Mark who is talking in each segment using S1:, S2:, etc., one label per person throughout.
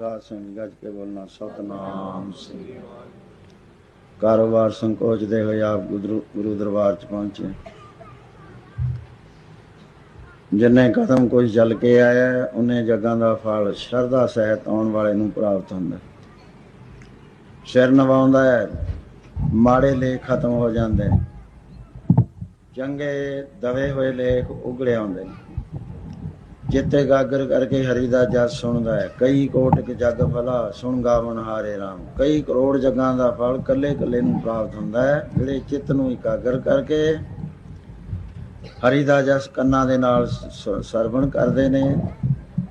S1: ਸਾਧ ਸੰਗ ਗੱਜ ਕੇ ਬੋਲਣਾ, ਸਤਨਾਮ ਸ੍ਰੀ ਕਾਰੋਬਾਰ ਸੰਕੋਚਦੇ ਹੋਏ ਆਪ ਗੁਰੂ ਦਰਬਾਰ ਚ ਪਹੁੰਚੇ। ਜਿੰਨੇ ਕਦਮ ਕੋਈ ਚੱਲ ਕੇ ਆਇਆ, ਉਹਨੇ ਜੱਗਾਂ ਦਾ ਫਲ ਸ਼ਰਧਾ ਸਹਿਤ ਆਉਣ ਵਾਲੇ ਨੂੰ ਪ੍ਰਾਪਤ ਹੁੰਦਾ। ਸਿਰ ਨਵਾਉਂਦਾ ਹੈ, ਮਾੜੇ ਲੇਖ ਖਤਮ ਹੋ ਜਾਂਦੇ। ਚੰਗੇ ਦਵੇ ਹੋਏ ਲੇਖ ਉਗੜੇ ਆਉਂਦੇ ਨੇ। ਜਿੱਤੇ ਗਾਗਰ ਕਰਕੇ ਹਰੀ ਦਾ ਜਸ ਸੁਣਦਾ ਹੈ, ਕਈ ਕੋਟਿਕ ਜਗ ਭਲਾ ਸੁਣ ਗਾਵਨ ਹਾਰੇ RAM ਕਈ ਕਰੋੜ ਜਗਾਂ ਦਾ ਫਲ ਕੱਲੇ ਕੱਲੇ ਨੂੰ ਪ੍ਰਾਪਤ ਹੁੰਦਾ ਹੈ, ਜਿਹੜੇ ਚਿੱਤ ਨੂੰ ਇਕਾਗਰ ਕਰਕੇ ਹਰੀ ਦਾ ਜਸ ਕੰਨਾਂ ਦੇ ਨਾਲ ਸਰਵਣ ਕਰਦੇ ਨੇ,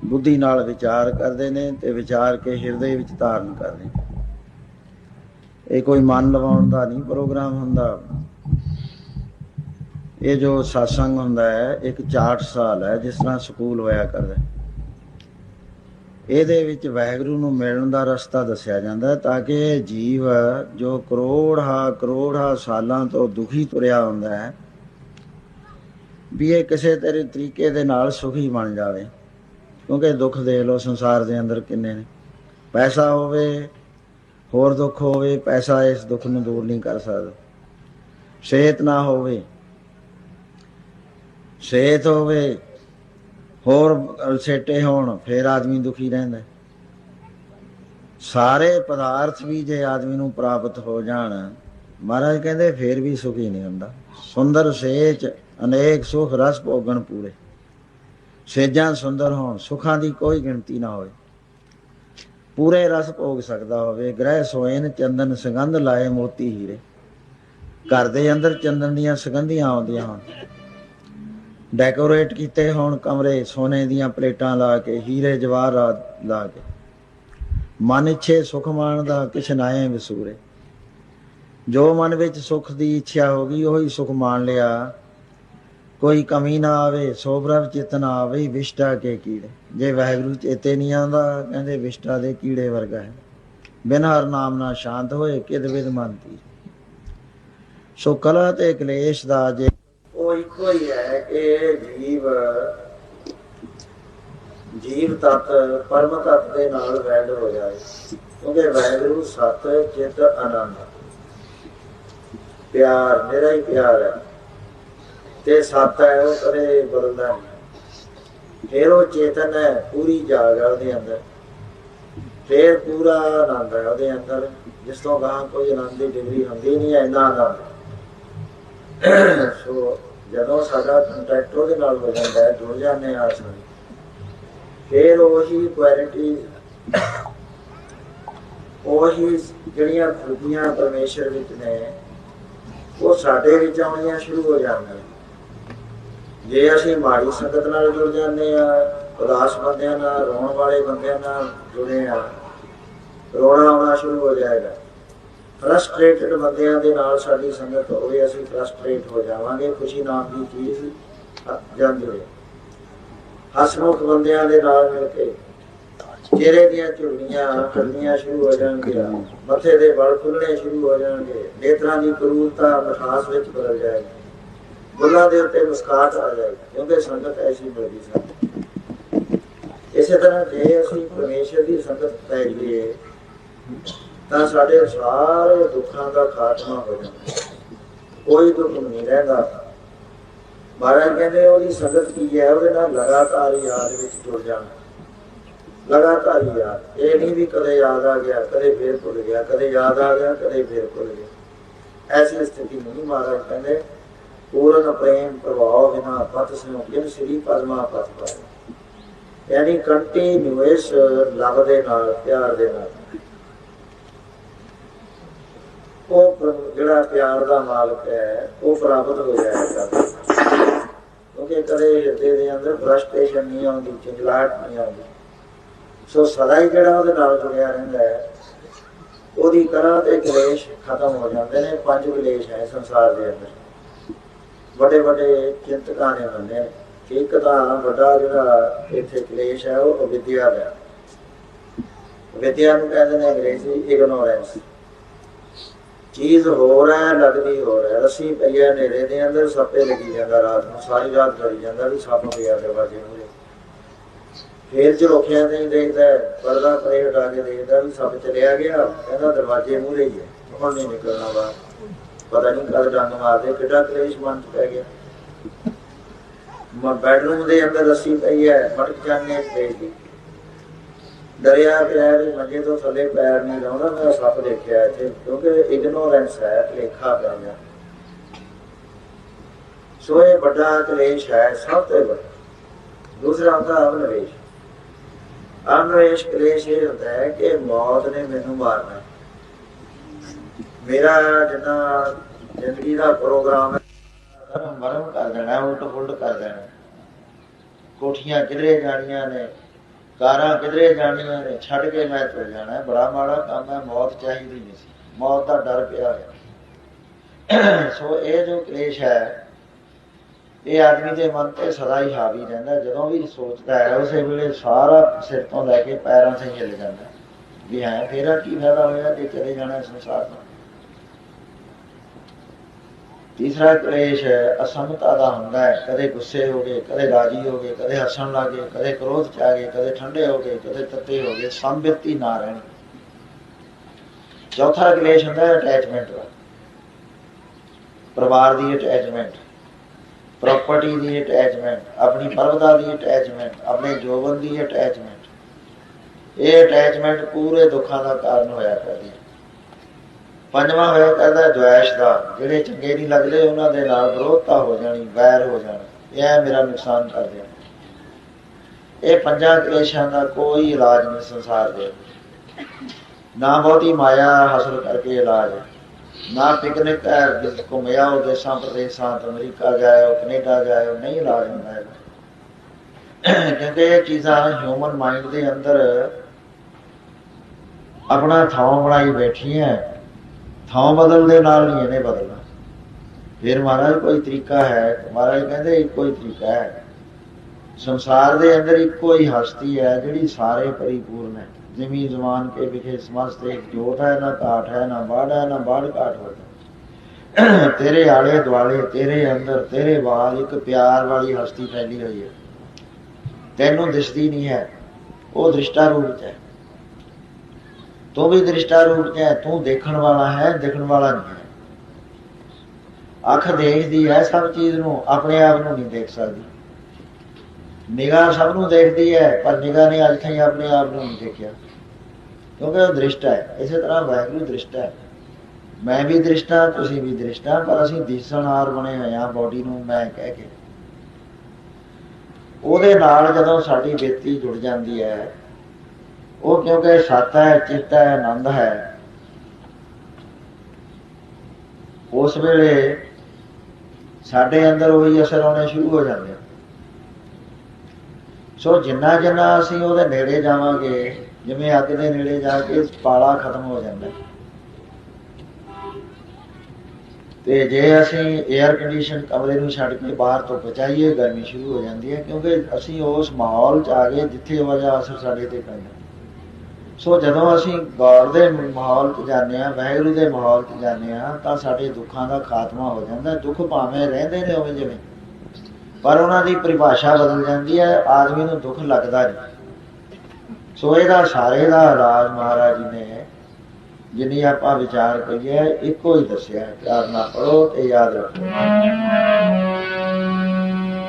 S1: ਬੁੱਧੀ ਨਾਲ ਵਿਚਾਰ ਕਰਦੇ ਨੇ ਤੇ ਵਿਚਾਰ ਕੇ ਹਿਰਦੇ ਵਿੱਚ ਧਾਰਨ ਕਰਦੇ ਇਹ ਕੋਈ ਮਨ ਲਵਾਉਣ ਦਾ ਨਹੀਂ ਪ੍ਰੋਗਰਾਮ ਹੁੰਦਾ। ਇਹ ਜੋ satsang ਹੁੰਦਾ ਹੈ, ਇੱਕ ਚਾਰਟ ਸਾਲ ਹੈ, ਜਿਸ ਤਰ੍ਹਾਂ ਸਕੂਲ ਹੋਇਆ ਕਰਦਾ ਇਹਦੇ ਵਿੱਚ ਵਾਹਿਗੁਰੂ ਨੂੰ ਮਿਲਣ ਦਾ ਰਸਤਾ ਦੱਸਿਆ ਜਾਂਦਾ ਤਾਂ ਕਿ ਜੀਵ ਜੋ ਕਰੋੜਾਂ ਕਰੋੜਾਂ ਸਾਲਾਂ ਤੋਂ ਦੁਖੀ ਤੁਰਿਆ ਹੁੰਦਾ ਹੈ, ਵੀ ਇਹ ਕਿਸੇ ਤੇਰੇ ਤਰੀਕੇ ਦੇ ਨਾਲ ਸੁਖੀ ਬਣ ਜਾਵੇ। ਕਿਉਂਕਿ ਦੁੱਖ ਦੇਖ ਲੋ ਸੰਸਾਰ ਦੇ ਅੰਦਰ ਕਿੰਨੇ ਨੇ। ਪੈਸਾ ਹੋਵੇ, ਹੋਰ ਦੁੱਖ ਹੋਵੇ, ਪੈਸਾ ਇਸ ਦੁੱਖ ਨੂੰ ਦੂਰ ਨਹੀਂ ਕਰ ਸਕਦਾ। ਸਿਹਤ ਨਾ ਹੋਵੇ ਸਿਹਤ ਹੋਵੇ, ਹੋਰ ਸੇਟੇ ਹੋਣ, ਫਿਰ ਆਦਮੀ ਦੁਖੀ ਰਹਿੰਦਾ ਸਾਰੇ ਪਦਾਰਥ ਵੀ ਜੇ ਆਦਮੀ ਨੂੰ ਪ੍ਰਾਪਤ ਹੋ ਜਾਣ, ਮਹਾਰਾਜ ਕਹਿੰਦੇ ਫਿਰ ਵੀ ਸੁਖੀ ਨਹੀਂ ਹੁੰਦਾ। ਸੁੰਦਰ ਸੇਚ ਅਨੇਕ ਸੁਖ ਰਸ ਭੋਗਣ ਪੂਰੇ। ਸੇਜਾਂ ਸੁੰਦਰ ਹੋਣ, ਸੁਖਾਂ ਦੀ ਕੋਈ ਗਿਣਤੀ ਨਾ ਹੋਵੇ। ਪੂਰੇ ਰਸ ਭੋਗ ਸਕਦਾ ਹੋਵੇ, ਗ੍ਰਹਿ ਸੋਇਨ ਚੰਦਨ ਸੁਗੰਧ ਲਾਏ ਮੋਤੀ ਹੀਰੇ। ਘਰ ਦੇ ਅੰਦਰ ਚੰਦਨ ਦੀਆਂ ਸੁਗੰਧੀਆਂ ਆਉਂਦੀਆਂ ਹਨ ਡੈਕੋਰੇਟ ਕੀਤੇ ਹੋਣ ਕਮਰੇ, ਸੋਨੇ ਦੀਆਂ ਪਲੇਟਾਂ ਲਾ ਕੇ, ਹੀਰੇ ਜਵਾਹਰਾਤ ਲਾ ਕੇ। ਮਨ ਇੱਛੇ ਸੁਖ ਮਾਣ ਦਾ ਕਿਛ ਨਾਏ ਵਿਸੂਰੇ। ਜੋ ਮਨ ਵਿੱਚ ਸੁਖ ਦੀ ਇੱਛਾ ਹੋ ਗਈ, ਉਹੀ ਸੁਖ ਮਾਣ ਲਿਆ। ਕੋਈ ਕਮੀ ਨਾ ਆਵੇ ਸੋਭਰਵ ਚਿਤ ਨਾ ਆਵੇ, ਵਿਸ਼ਟਾ ਕੇ ਕੀੜੇ। ਜੇ ਵਾਹਿਗੁਰੂ ਚੇਤੇ ਨਹੀਂ ਆਉਂਦਾ, ਕਹਿੰਦੇ ਵਿਸ਼ਟਾ ਦੇ ਕੀੜੇ ਵਰਗਾ ਹੈ। ਬਿਨ ਹਰ ਨਾਮ ਨਾ ਸ਼ਾਂਤ ਹੋਏ, ਕਿਦ ਵਿਦ ਮੰਤੀ ਸੋ ਕਲਾ ਤੇ ਕਲੇਸ਼ ਦਾ ਜੇ ਉਹ ਇੱਕੋ ਹੀ ਹੈ ਕਿ ਜੀਵ ਜੀਵ ਤਤ, ਪਰਮ ਤਤ ਦੇ ਨਾਲ ਵੈਲਡ ਹੋ ਜਾਏ। ਕਿਉਂਕਿ ਵੈਗਰੂ ਸਤ, ਚਿਤ ਆਨੰਦ ਪਿਆਰ, ਮੇਰਾ ਹੀ ਪਿਆਰ ਹੈ। ਤੇ ਸਤ ਹੈ, ਉਹ ਕਦੇ ਬਦਲਦਾ ਨਹੀਂ। ਫਿਰ ਉਹ ਚੇਤਨ ਹੈ, ਪੂਰੀ ਜਾਗਰ ਦੇ ਅੰਦਰ। ਫਿਰ ਪੂਰਾ ਆਨੰਦ ਹੈ ਉਹਦੇ ਅੰਦਰ। ਜਿਸ ਤੋਂ ਗਾਂ ਕੋਈ ਆਨੰਦ ਦੀ ਡਿਗਰੀ ਹੁੰਦੀ ਨਹੀਂ ਹੈ, ਇੰਨਾ ਆਨੰਦ। ਸੋ ਜਦੋਂ ਸਾਡਾ ਕੰਟੈਕਟ ਉਹਦੇ ਨਾਲ ਹੋ ਜਾਂਦਾ ਹੈ, ਜੁੜ ਜਾਂਦੇ ਆ ਅਸੀਂ ਫਿਰ ਉਹੀ ਕੁਆਲਿਟੀ ਉਹੀ ਜਿਹੜੀਆਂ ਖੂਬੀਆਂ ਪਰਮੇਸ਼ਰ ਵਿੱਚ ਨੇ, ਉਹ ਸਾਡੇ ਵਿੱਚ ਆਉਣੀਆਂ ਸ਼ੁਰੂ ਹੋ ਜਾਂਦੀਆਂ ਜੇ ਅਸੀਂ ਮਾੜੀ ਸੰਗਤ ਨਾਲ ਜੁੜ ਜਾਂਦੇ ਆ ਉਦਾਸ ਬੰਦਿਆਂ ਨਾਲ, ਰੋਣ ਵਾਲੇ ਬੰਦਿਆਂ ਨਾਲ ਜੁੜੇ ਆ ਰੋਣਾ ਆਉਣਾ ਸ਼ੁਰੂ ਹੋ ਜਾਏਗਾ। ਫਰਸਟ੍ਰੇਟਡ ਬੰਦਿਆਂ ਦੇ ਨਾਲ ਸਾਡੀ ਸੰਗਤ ਹੋਵੇ, ਅਸੀਂ ਫਰਸਟ੍ਰੇਟ ਹੋ ਜਾਵਾਂਗੇ, ਖੁਸ਼ੀ ਨਾਮ ਦੀ ਚੀਜ਼ ਜਾਂਦੀ ਹੋਏ ਹਸਮੁਖ ਬੰਦਿਆਂ ਦੇ ਨਾਲ ਮਿਲ ਕੇ ਚਿਹਰੇ ਦੀਆਂ ਝੁਰੜੀਆਂ ਖੜਨੀਆਂ ਸ਼ੁਰੂ ਹੋ ਜਾਣਗੀਆਂ, ਮੱਥੇ ਦੇ ਵਾਲ ਖੁੱਲਣੇ ਸ਼ੁਰੂ ਹੋ ਜਾਣਗੇ, ਨੇਤਰਾਂ ਦੀ ਕਰੂਰਤਾ ਮਿਠਾਸ ਵਿੱਚ ਬਦਲ ਜਾਏਗੀ। ਬੁੱਲਾਂ ਦੇ ਉੱਤੇ ਮੁਸਕਾਟ ਆ ਜਾਏਗੀ, ਕਿਉਂਕਿ ਸੰਗਤ ਐਸੀ ਮਿਲਦੀ ਸਾਨੂੰ ਇਸੇ ਤਰ੍ਹਾਂ ਜੇ ਅਸੀਂ ਪਰਮੇਸ਼ਰ ਦੀ ਸੰਗਤ ਪੈ ਜਾਈਏ ਤਾਂ ਸਾਡੇ ਸਾਰੇ ਦੁੱਖਾਂ ਦਾ ਖਾਤਮਾ ਹੋ ਜਾਂਦਾ ਕੋਈ ਦੁੱਖ ਨਹੀਂ ਰਹਿੰਦਾ। ਮਹਾਰਾਜ ਕਹਿੰਦੇ, ਉਹਦੀ ਸੰਗਤ ਕੀ ਹੈ? ਉਹਦੇ ਨਾਲ ਲਗਾਤਾਰ ਯਾਦ ਵਿੱਚ ਜੁੜ ਜਾਣਾ। ਲਗਾਤਾਰ ਯਾਦ। ਇਹ ਨਹੀਂ ਵੀ ਕਦੇ ਯਾਦ ਆ ਗਿਆ, ਕਦੇ ਫੇਰ ਭੁੱਲ ਗਿਆ, ਕਦੇ ਯਾਦ ਆ ਗਿਆ, ਕਦੇ ਫੇਰ ਭੁੱਲ ਗਿਆ। ਐਸੀ ਸਥਿਤੀ ਨਹੀਂ ਮਹਾਰਾਜ ਕਹਿੰਦੇ। ਪੂਰਨ ਪ੍ਰੇਮ ਪ੍ਰਭਾਵ ਬਿਨਾ ਪਤ ਸਿਉ ਜਿਨ ਸ੍ਰੀ ਪਰਮਾ ਪਤ ਪਾਏ। ਯਾਨੀ ਕੰਟੀਨਿਊਸ ਲਵ ਦੇ ਨਾਲ, ਪਿਆਰ ਦੇ ਨਾਲ ਉਹ ਪ੍ਰ- ਜਿਹੜਾ ਪਿਆਰ ਦਾ ਮਾਲਕ ਹੈ, ਉਹ ਪ੍ਰਾਪਤ ਹੋ ਜਾਏਗਾ ਕਿਉਂਕਿ ਕਦੇ ਹਿਰਦੇ ਦੇ ਅੰਦਰ ਫਰਸਟ੍ਰੇਸ਼ਨ ਨਹੀਂ ਆਉਂਦੀ ਚਿੰਗਲਾਹਟ ਨਹੀਂ ਆਉਂਦੀ। ਸੋ ਸਦਾ ਹੀ ਜਿਹੜਾ ਉਹਦੇ ਨਾਲ ਜੁੜਿਆ ਰਹਿੰਦਾ ਹੈ, ਉਹਦੀ ਕਰਾਂ ਤੇ ਕਲੇਸ਼ ਖਤਮ ਹੋ ਜਾਂਦੇ ਨੇ, ਪੰਜ ਕਲੇਸ਼ ਹੈ ਸੰਸਾਰ ਦੇ ਅੰਦਰ। ਵੱਡੇ ਵੱਡੇ ਚਿੰਤਕਾਂ ਨੇ ਮੰਨੇ ਇੱਕ ਤਾਂ ਵੱਡਾ ਜਿਹੜਾ ਇੱਥੇ ਕਲੇਸ਼ ਹੈ, ਉਹ ਅਵਿਦਿਆ ਦਾ ਵਿਦਿਆ ਨੂੰ ਕਹਿੰਦੇ ਨੇ ਅੰਗਰੇਜ਼ੀ ਇਗਨੋਰੈਂਸ ਚੀਜ਼ ਹੋਰ ਹੈ ਲੱਗਦੀ ਹੋਰ ਹੈ। ਰੱਸੀ ਪਈ ਨੇੜੇ ਦੇ ਅੰਦਰ ਸੱਪੇ ਲੱਗੀ ਜਾਂਦਾ ਰਾਤ ਨੂੰ, ਸਾਰੀ ਰਾਤ ਡਰੀ ਜਾਂਦਾ ਵੀ ਸੱਪ ਪਿਆ ਦੇ ਬਾਜੇ ਮੂਰੇ। ਫੇਰ ਝਰੋਖਿਆਂ ਤੇ ਹੀ ਦੇਖਦਾ ਪਰਦਾ ਪਰੇ ਹਟਾ ਕੇ ਦੇਖਦਾ ਵੀ ਸਭ ਚਲਿਆ ਗਿਆ, ਕਹਿੰਦਾ ਦਰਵਾਜ਼ੇ ਮੂਹਰੇ ਹੀ ਹੈ, ਹੁਣ ਨਹੀਂ ਨਿਕਲਣਾ ਬਾਹਰ। ਪਤਾ ਨਹੀਂ ਕਦ ਡੰਗ ਮਾਰਦੇ, ਕਿੱਡਾ ਕਲੇਸ਼ ਮਨ ਚ ਪੈ ਗਿਆ। ਮੈਂ ਬੈਡਰੂਮ ਦੇ ਅੰਦਰ ਰੱਸੀ ਪਈ ਹੈ, ਮਟਕ ਜਾਣੇ ਤੇ ਦੀ ਦਰਿਆ ਪਿਆ ਮੰਜੇ ਤੋਂ ਥੱਲੇ ਪੈਰ ਨਹੀਂ ਲਾਉਂਦਾ ਮੈਂ ਸੱਪ ਦੇਖਿਆ ਇੱਥੇ, ਕਿਉਂਕਿ ਇਗਨੋਰੈਂਸ ਹੈ, ਲੇਖਾ ਪੈ ਸੋ ਇਹ ਵੱਡਾ ਕਲੇਸ਼ ਹੈ, ਸਭ ਤੋਂ ਵੱਡਾ। ਦੂਸਰਾ ਹੁੰਦਾ ਅਵਨਵੇਸ਼ ਅਵਨਵੇਸ਼ ਕਲੇਸ਼ ਇਹ ਹੁੰਦਾ ਹੈ ਕਿ ਮੌਤ ਨੇ ਮੈਨੂੰ ਮਾਰਨਾ। ਮੇਰਾ ਜਿੰਨਾ ਜ਼ਿੰਦਗੀ ਦਾ ਪ੍ਰੋਗਰਾਮ ਹੈ ਮਰਮ ਕਰ ਦੇਣਾ ਉਲਟ ਫੁਲਟ ਕਰ ਦੇਣਾ। ਕੋਠੀਆਂ ਕਿਧਰੇ ਜਾਣੀਆਂ ਨੇ ਕਾਰਾਂ ਕਿਧਰੇ ਜਾਣੀਆਂ ਨੇ, ਛੱਡ ਕੇ ਮੈਂ ਤੁਰ ਜਾਣਾ, ਬੜਾ ਮਾੜਾ ਕੰਮ ਹੈ, ਮੌਤ ਚਾਹੀਦੀ ਨਹੀਂ ਸੀ। ਮੌਤ ਦਾ ਡਰ ਪਿਆ ਹੈ ਸੋ ਇਹ ਜੋ ਕਲੇਸ਼ ਹੈ, ਇਹ ਆਦਮੀ ਦੇ ਮਨ ਤੇ ਸਦਾ ਹੀ ਹਾਵੀ ਰਹਿੰਦਾ। ਜਦੋਂ ਵੀ ਸੋਚਦਾ ਹੈ, ਉਸੇ ਵੇਲੇ ਸਾਰਾ ਸਿਰ ਤੋਂ ਲੈ ਕੇ ਪੈਰਾਂ ਤੱਕ ਹਿੱਲ ਜਾਂਦਾ। ਹੈ। ਵੀ ਹੈ, ਫੇਰਾ ਕੀ ਫਾਇਦਾ ਹੋਇਆ ਜੇ ਚਲੇ ਜਾਣਾ ਸੰਸਾਰ ਤੋਂ ਤੀਸਰਾ ਕਲੇਸ਼ ਅਸਮਤਾ ਦਾ ਹੁੰਦਾ ਹੈ। ਕਦੇ ਗੁੱਸੇ ਹੋ ਗਏ, ਕਦੇ ਰਾਜੀ ਹੋ ਗਏ, ਕਦੇ ਹੱਸਣ ਲੱਗੇ ਕਦੇ ਕ੍ਰੋਧ ਚ ਆ ਗਏ, ਕਦੇ ਠੰਡੇ ਹੋ ਗਏ, ਕਦੇ ਤੱਤੇ ਹੋ ਗਏ ਸੰਬਿਤੀ ਨਾ ਰਹਿਣੀ। ਚੌਥਾ ਕਲੇਸ਼ ਹੁੰਦਾ ਹੈ ਅਟੈਚਮੈਂਟ ਦਾ। ਪਰਿਵਾਰ ਦੀ ਅਟੈਚਮੈਂਟ ਪ੍ਰਾਪਰਟੀ ਦੀ ਅਟੈਚਮੈਂਟ ਆਪਣੀ ਪਰਵਦਾ ਦੀ ਅਟੈਚਮੈਂਟ ਆਪਣੇ ਜੋਬਨ ਦੀ ਅਟੈਚਮੈਂਟ ਇਹ ਅਟੈਚਮੈਂਟ ਪੂਰੇ ਦੁੱਖਾਂ ਦਾ ਕਾਰਨ ਹੋਇਆ ਕਰਦੀ ਹੈ। ਪੰਜਵਾਂ ਹੋਇਆ ਕਹਿੰਦਾ ਦੁਆਸ਼ ਦਾ, ਜਿਹੜੇ ਚੰਗੇ ਨਹੀਂ ਲੱਗਦੇ ਉਹਨਾਂ ਦੇ ਨਾਲ ਵਿਰੋਧਤਾ ਹੋ ਜਾਣੀ, ਵੈਰ ਹੋ ਜਾਣਾ, ਇਹ ਮੇਰਾ ਨੁਕਸਾਨ ਕਰ ਦੇਣਾ ਇਹ ਪੰਜਾਂ ਕਲੇਸ਼ਾਂ ਦਾ ਕੋਈ ਇਲਾਜ ਨਹੀਂ ਸੰਸਾਰ ਦੇ ਨਾ ਬਹੁਤੀ ਮਾਇਆ ਹਾਸਲ ਕਰਕੇ ਇਲਾਜ ਹੈ ਨਾ ਪਿਕਨਿਕ ਹੈ ਜਿਸ ਘੁੰਮਿਆ ਉਹ ਦੇਸਾਂ ਪ੍ਰਦੇਸਾਂ ਅਮਰੀਕਾ ਜਾਇਓ ਕੈਨੇਡਾ ਜਾਇਓ ਨਹੀਂ ਇਲਾਜ ਹੁੰਦਾ ਹੈ ਕਿਉਂਕਿ ਇਹ ਚੀਜ਼ਾਂ ਹਿਊਮਨ ਮਾਈਂਡ ਦੇ ਅੰਦਰ ਆਪਣਾ ਥਾਂ ਬਣਾਈ ਬੈਠੀ ਹੈ ਥਾਂ ਬਦਲ ਦੇ ਨਾਲ ਨਹੀਂ ਇਹਨੇ ਬਦਲਣਾ। ਫਿਰ ਮਹਾਰਾਜ ਕੋਈ ਤਰੀਕਾ ਹੈ, ਮਹਾਰਾਜ ਕਹਿੰਦੇ ਇੱਕੋ ਹੀ ਤਰੀਕਾ ਹੈ। ਸੰਸਾਰ ਦੇ ਅੰਦਰ ਇੱਕੋ ਹੀ ਹਸਤੀ ਹੈ, ਜਿਹੜੀ ਸਾਰੇ ਪਰਿਪੂਰਨ ਹੈ। ਜ਼ਮੀਨ ਜ਼ਮਾਨ ਕੇ ਵਿਖੇ ਸਮਸਤ ਇੱਕ ਜੋਤ ਹੈ, ਨਾ ਘਾਟ ਹੈ, ਨਾ ਬਾੜ ਹੈ, ਨਾ ਬਾੜ ਘਾਟ ਹੋता ਤੇਰੇ ਆਲੇ ਦੁਆਲੇ, ਤੇਰੇ ਅੰਦਰ, ਤੇਰੇ ਬਾਹਰ ਇੱਕ ਪਿਆਰ ਵਾਲੀ ਹਸਤੀ ਫੈਲੀ ਹੋਈ ਹੈ। ਤੈਨੂੰ ਦਿਸਦੀ ਨਹੀਂ ਹੈ, ਉਹ ਦ੍ਰਿਸ਼ਟਾ ਰੂਪ ਚ ਹੈ। ਤੂੰ ਵੀ ਦ੍ਰਿਸ਼ਟਾ ਰੂਪ ਚ ਹੈ, ਤੂੰ ਦੇਖਣ ਵਾਲਾ ਹੈ, ਦੇਖਣ ਵਾਲਾ ਨਹੀਂ ਹੈ। ਅੱਖ ਦੇਖਦੀ ਹੈ, ਸਭ ਚੀਜ਼ ਨੂੰ ਆਪਣੇ ਆਪ ਨੂੰ ਨਹੀਂ ਦੇਖ ਸਕਦੀ। ਨਿਗਾਹ ਸਭ ਨੂੰ ਦੇਖਦੀ ਹੈ, ਪਰ ਨਿਗਾਹ ਨੇ ਅੱਜ ਤਾਈਂ ਆਪਣੇ ਆਪ ਨੂੰ ਨਹੀਂ ਦੇਖਿਆ। ਕਿਉਂਕਿ ਉਹ ਦ੍ਰਿਸ਼ਟਾ ਹੈ, ਇਸੇ ਤਰ੍ਹਾਂ ਵਾਹਿਗੁਰੂ ਦ੍ਰਿਸ਼ਟਾ ਹੈ। ਮੈਂ ਵੀ ਦ੍ਰਿਸ਼ਟਾ, ਤੁਸੀਂ ਵੀ ਦ੍ਰਿਸ਼ਟਾ, ਪਰ ਅਸੀਂ ਦਿਸਣਹਾਰ ਬਣੇ ਹੋਏ ਆ ਬਾਡੀ ਨੂੰ, ਮੈਂ ਕਹਿ ਕੇ। ਉਹਦੇ ਨਾਲ ਜਦੋਂ ਸਾਡੀ ਬੇਤੀ ਜੁੜ ਜਾਂਦੀ ਹੈ ਉਹ ਕਿਉਂਕਿ ਸਤ ਹੈ, ਚਿੱਤ ਹੈ, ਆਨੰਦ ਹੈ। ਉਸ ਵੇਲੇ ਸਾਡੇ ਅੰਦਰ ਉਹੀ ਅਸਰ ਆਉਣੇ ਸ਼ੁਰੂ ਹੋ ਜਾਂਦੇ ਸੋ ਜਿੰਨਾ ਜਿੰਨਾ ਅਸੀਂ ਉਹਦੇ ਨੇੜੇ ਜਾਵਾਂਗੇ, ਜਿਵੇਂ ਅੱਗ ਦੇ ਨੇੜੇ ਜਾ ਕੇ ਪਾਲਾ ਖਤਮ ਹੋ ਜਾਂਦਾ ਤੇ ਜੇ ਅਸੀਂ 에ਅਰ ਕੰਡੀਸ਼ਨ ਕਮਰੇ ਨੂੰ ਛੱਡ ਕੇ ਬਾਹਰ ਤੋਂ ਬਚਾਈਏ ਗਰਮੀ ਸ਼ੁਰੂ ਹੋ ਜਾਂਦੀ ਹੈ, ਕਿਉਂਕਿ ਅਸੀਂ ਉਸ ਮਾਹੌਲ 'ਚ ਆ ਗਏ ਜਿੱਥੇ ਉਹਦਾ ਅਸਰ ਸਾਡੇ ਤੇ ਪੈਂਦਾ। ਸੋ ਜਦੋਂ ਅਸੀਂ ਗੌਰ ਦੇ ਮਾਹੌਲ 'ਚ ਜਾਂਦੇ ਆ ਵਾਹਿਗੁਰੂ ਦੇ ਮਾਹੌਲ 'ਚ ਜਾਂਦੇ ਆ ਤਾਂ ਸਾਡੇ ਦੁੱਖਾਂ ਦਾ ਖਾਤਮਾ ਹੋ ਜਾਂਦਾ, ਦੁੱਖ ਭਾਵੇਂ ਰਹਿੰਦੇ ਨੇ ਉਵੇਂ ਜਿਵੇਂ। ਪਰ ਉਹਨਾਂ ਦੀ ਪਰਿਭਾਸ਼ਾ ਬਦਲ ਜਾਂਦੀ ਹੈ, ਆਦਮੀ ਨੂੰ ਦੁੱਖ ਲੱਗਦਾ ਨਹੀਂ। ਸੋ ਇਹਦਾ ਸਾਰੇ ਦਾ ਰਾਜ ਮਹਾਰਾਜ ਜੀ ਨੇ ਜਿੰਨੀ ਆਪਾਂ ਵਿਚਾਰ ਕਰੀਏ ਇੱਕੋ ਹੀ ਦੱਸਿਆ ਪਿਆਰ ਨਾਲ ਪੜੋ ਤੇ ਯਾਦ ਰੱਖੋ।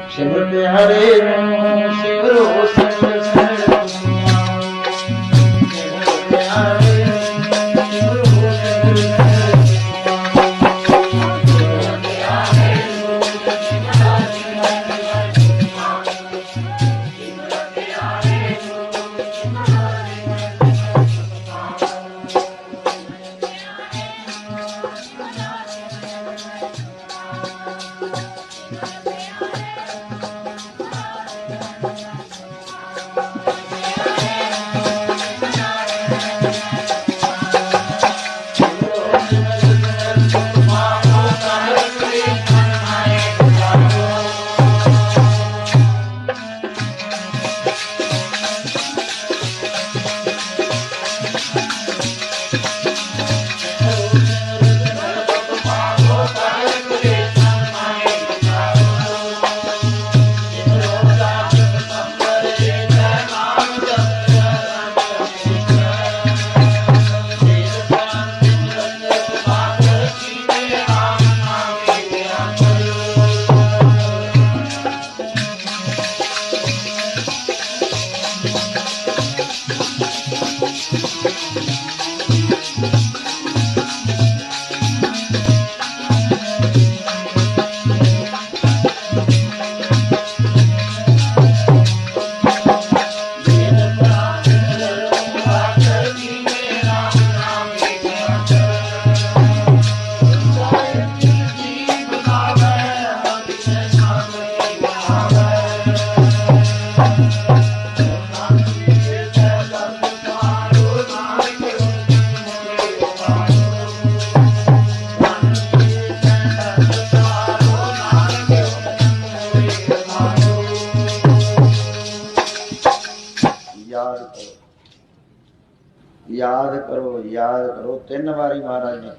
S1: ਸਿਮਰਤ ਹਰੇ ਨੂੰ, ਸਿਮਰੋ ਸਚ ਯਾਦ ਕਰੋ ਯਾਦ ਕਰੋ। ਤਿੰਨ ਵਾਰੀ ਮਹਾਰਾਜ ਨੇ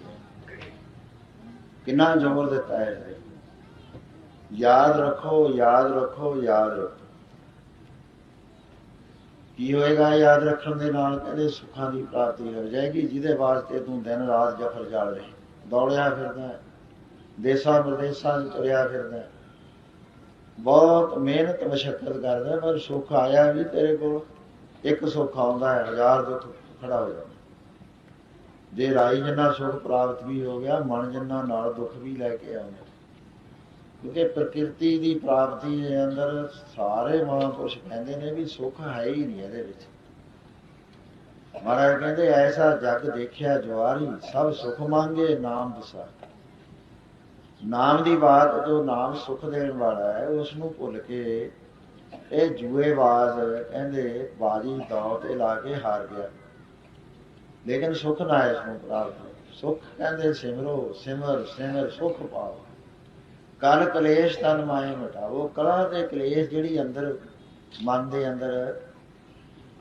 S1: ਕਿੰਨਾ ਜ਼ੋਰ ਦਿੱਤਾ ਹੈ ਯਾਦ ਰੱਖੋ ਯਾਦ ਰੱਖੋ ਯਾਦ ਰੱਖੋ। ਕੀ ਹੋਏਗਾ ਯਾਦ ਰੱਖਣ ਦੇ ਨਾਲ? ਕਹਿੰਦੇ ਸੁੱਖਾਂ ਦੀ ਪ੍ਰਾਪਤੀ ਹੋ ਜਾਏਗੀ, ਜਿਹਦੇ ਵਾਸਤੇ ਤੂੰ ਦਿਨ ਰਾਤ ਜਫਰ ਜਾਲ ਰਹੇ। ਦੌੜਿਆ ਫਿਰਦਾ ਹੈ। ਦੇਸਾਂ ਵਿਦੇਸਾਂ 'ਚ ਤੁਰਿਆ ਫਿਰਦਾ ਹੈ। ਬਹੁਤ ਮਿਹਨਤ, ਮਸ਼ਕਤ ਕਰਦਾ ਪਰ ਸੁੱਖ ਆਇਆ ਵੀ ਤੇਰੇ ਕੋਲ। ਇੱਕ ਸੁੱਖ ਆਉਂਦਾ ਹੈ, ਹਜ਼ਾਰ ਦੁੱਖ। ਖੜਾ ਹੋ ਜਾਂਦਾ ਜੇ ਰਾਈ ਜਿੰਨਾ ਸੁਖ ਪ੍ਰਾਪਤ ਵੀ ਹੋ ਗਿਆ, ਮਨ ਜਿੰਨਾ ਨਾਲ ਦੁੱਖ ਵੀ ਲੈ ਕੇ ਆਉਂਦਾ। ਕਿਉਂਕਿ ਪ੍ਰਕਿਰਤੀ ਦੀ ਪ੍ਰਾਪਤੀ ਦੇ ਅੰਦਰ ਸਾਰੇ ਮਹਾਂਪੁਰਸ਼ ਕਹਿੰਦੇ ਨੇ ਵੀ ਸੁਖ ਹੈ ਹੀ ਨਹੀਂ ਇਹਦੇ ਵਿੱਚ। ਮਹਾਰਾਜ ਕਹਿੰਦੇ, ਐਸਾ ਜਗ ਦੇਖਿਆ ਜਵਾਰੀ, ਸਭ ਸੁਖ ਮੰਗੇ ਨਾਮ ਦਸਾ। ਨਾਮ ਦੀ ਬਾਤ ਜੋ ਨਾਮ ਸੁਖ ਦੇਣ ਵਾਲਾ ਹੈ ਉਸ ਨੂੰ ਭੁੱਲ ਕੇ ਇਹ ਜੂਏਬਾਜ਼ ਕਹਿੰਦੇ, ਬਾਜੀ ਦੌ ਤੇ ਲਾ ਕੇ ਹਾਰ ਗਿਆ। ਲੇਕਿਨ ਸੁਖ ਨਾ ਇਸ ਨੂੰ ਪ੍ਰਾਪਤ ਹੋਇਆ। ਸੁਖ ਕਹਿੰਦੇ ਸਿਮਰੋ, ਸਿਮਰ ਸਿਮਰ, ਸੁਖ ਪਾਓ। ਕਲ ਕਲੇਸ਼ ਤਨ ਮਾਏ ਮਟਾਓ। ਕਲਾ ਦੇ ਕਲੇਸ਼ ਜਿਹੜੀ ਅੰਦਰ, ਮਨ ਦੇ ਅੰਦਰ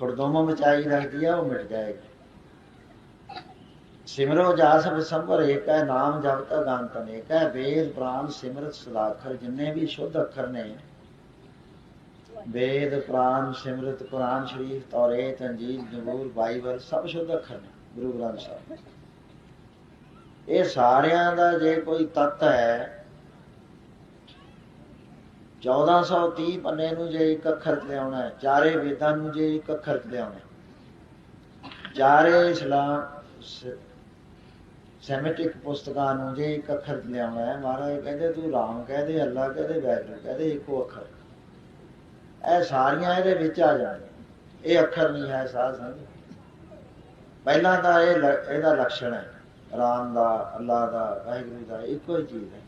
S1: ਖੜਦੋਮ ਮਚਾਈ ਰੱਖਦੀ ਆ, ਉਹ ਮਿਟ ਜਾਏਗੀ। ਸਿਮਰੋ ਜਾਸ ਵਿਸੰਭਰ, ਏਕ ਹੈ ਨਾਮ ਜਪ ਤਾ ਗੰਤ ਅਨੇਕ ਹੈ ਵੇਦ ਪ੍ਰਾਨ ਸਿਮਰਤ ਸਦਾਖਰ, ਜਿੰਨੇ ਵੀ ਸ਼ੁੱਧ ਅੱਖਰ ਨੇ, ਵੇਦ ਪ੍ਰਾਨ ਸਿਮਰਤ, ਕੁਰਾਨ ਸ਼ਰੀਫ, ਤੌਰੇਤ ਅੰਜੀਲ ਜ਼ਬੂਰ, ਬਾਈਬਲ, ਸਭ ਸ਼ੁੱਧ ਅੱਖਰ ਨੇ। ਗੁਰੂ ਗ੍ਰੰਥ ਸਾਹਿਬ ਇਹ ਸਾਰਿਆਂ ਦਾ ਜੇ ਕੋਈ ਤੱਤ ਹੈ 1430 ਪੰਨੇ ਨੂੰ ਜੇ ਇੱਕ ਅੱਖਰ ਚ ਲਿਆਉਣਾ ਹੈ, ਚਾਰੇ ਵੇਦਾਂ ਨੂੰ ਜੇ ਇੱਕ ਅੱਖਰ ਚ ਲਿਆਉਣਾ ਚਾਰੇ ਇਸਲਾਮ ਸੈਮੈਟਿਕ ਪੁਸਤਕਾਂ ਨੂੰ ਜੇ ਇੱਕ ਅੱਖਰ ਚ ਲਿਆਉਣਾ ਹੈ, ਮਹਾਰਾਜ ਕਹਿੰਦੇ ਤੂੰ ਰਾਮ, ਕਹਦੇ ਅੱਲਾ, ਕਹਦੇ ਵੈਗਰੂ ਕਹਦੇ ਇੱਕੋ ਅੱਖਰ। ਇਹ ਸਾਰੀਆਂ ਇਹਦੇ ਵਿੱਚ ਆ ਜਾਣੀਆਂ ਇਹ ਅੱਖਰ ਨਹੀਂ ਹੈ ਸਾਧ ਸੰਗਤ। ਪਹਿਲਾਂ ਤਾਂ ਇਹ ਲ- ਇਹਦਾ ਲਕਸ਼ਣ ਹੈ। ਰਾਮ ਦਾ ਅੱਲਾ ਦਾ, ਵਾਹਿਗੁਰੂ ਦਾ, ਇੱਕੋ ਹੀ ਚੀਜ਼ ਹੈ।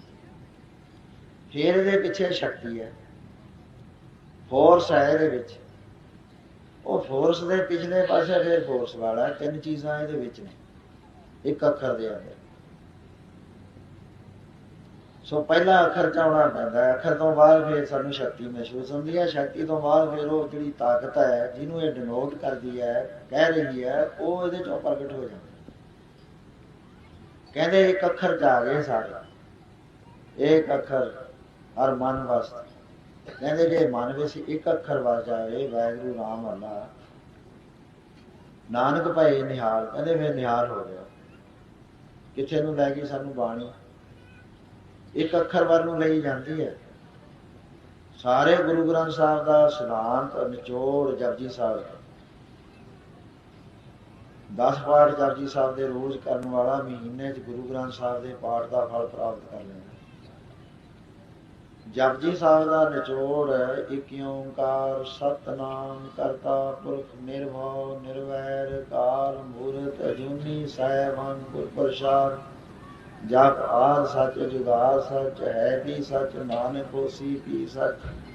S1: ਫਿਰ ਇਹਦੇ ਪਿੱਛੇ ਸ਼ਕਤੀ ਹੈ। ਫੋਰਸ ਹੈ ਇਹਦੇ ਵਿੱਚ। ਉਹ ਫੋਰਸ ਦੇ ਪਿਛਲੇ ਪਾਸੇ ਫਿਰ ਫੋਰਸ ਵਾਲਾ ਤਿੰਨ ਚੀਜ਼ਾਂ ਇਹਦੇ ਵਿੱਚ ਨੇ। ਇੱਕ ਅੱਖਰ ਦੇ ਅੰਦਰ। ਸੋ ਪਹਿਲਾ ਅੱਖਰ ਚਾਉਣਾ ਪੈਂਦਾ ਹੈ। ਅੱਖਰ ਤੋਂ ਬਾਅਦ ਫਿਰ ਸਾਨੂੰ ਸ਼ਕਤੀ ਮਹਿਸੂਸ ਹੁੰਦੀ ਹੈ। ਸ਼ਕਤੀ ਤੋਂ ਬਾਅਦ ਫਿਰ ਉਹ ਜਿਹੜੀ ਤਾਕਤ ਹੈ, ਜਿਹਨੂੰ ਇਹ ਡਿਨੋਟ ਕਰਦੀ ਹੈ, ਕਹਿ ਰਹੀ ਹੈ, ਉਹ ਇਹਦੇ ਚੋਂ ਪ੍ਰਗਟ ਹੋ ਜਾਂਦੀ ਕਹਿੰਦੇ ਇੱਕ ਅੱਖਰ ਚ ਆ ਗਏ ਸਾਰੇ ਇੱਕ ਅੱਖਰ ਹਰ ਮਨ ਵਾਸਤੇ। ਕਹਿੰਦੇ ਜੇ ਮਨ ਵਿੱਚ ਇੱਕ ਅੱਖਰ ਵਸ ਜਾਵੇ, ਵਾਹਿਗੁਰੂ ਨਾਮ ਅੱਲਾ। ਨਾਨਕ ਭਾਈ ਨਿਹਾਲ। ਕਹਿੰਦੇ ਫਿਰ ਨਿਹਾਲ ਹੋ ਗਿਆ। ਕਿੱਥੇ ਨੂੰ ਲੈ ਗਈ ਸਾਨੂੰ ਬਾਣੀ? ਇੱਕ ਅੱਖਰ ਵੱਲ ਨੂੰ ਲਈ ਜਾਂਦੀ ਹੈ। ਸਾਰੇ ਗੁਰੂ ਗ੍ਰੰਥ ਸਾਹਿਬ ਦਾ ਸਿਧਾਂਤ ਨਿਚੋੜ ਜਪਜੀ ਸਾਹਿਬ ਦਾ। 10 ਪਾਠ ਜਪਜੀ ਸਾਹਿਬ ਦੇ ਰੋਜ਼ ਕਰਨ ਵਾਲਾ ਮਹੀਨੇ 'ਚ ਗੁਰੂ ਗ੍ਰੰਥ ਸਾਹਿਬ ਦੇ ਪਾਠ ਦਾ ਫਲ ਪ੍ਰਾਪਤ ਕਰ ਲੈਂਦਾ ਜਪਜੀ ਸਾਹਿਬ ਦਾ ਨਿਚੋੜ ਹੈ ਇਕ ਓੰਕਾਰ, ਸਤਨਾਮ ਕਰਤਾ ਪੁਰਖ ਨਿਰਭਉ, ਨਿਰਵੈਰ, ਕਾਲ ਮੂਰਤ, ਅਜੂਨੀ ਸੈਭੰ ਗੁਰ ਪ੍ਰਸਾਦ ਜਪ ਆਦ ਸੱਚ ਜੁਗਾ ਸੱਚ ਹੈ ਵੀ ਸੱਚ ਨਾਨਕ ਹੋਸੀ ਵੀ ਸੱਚ।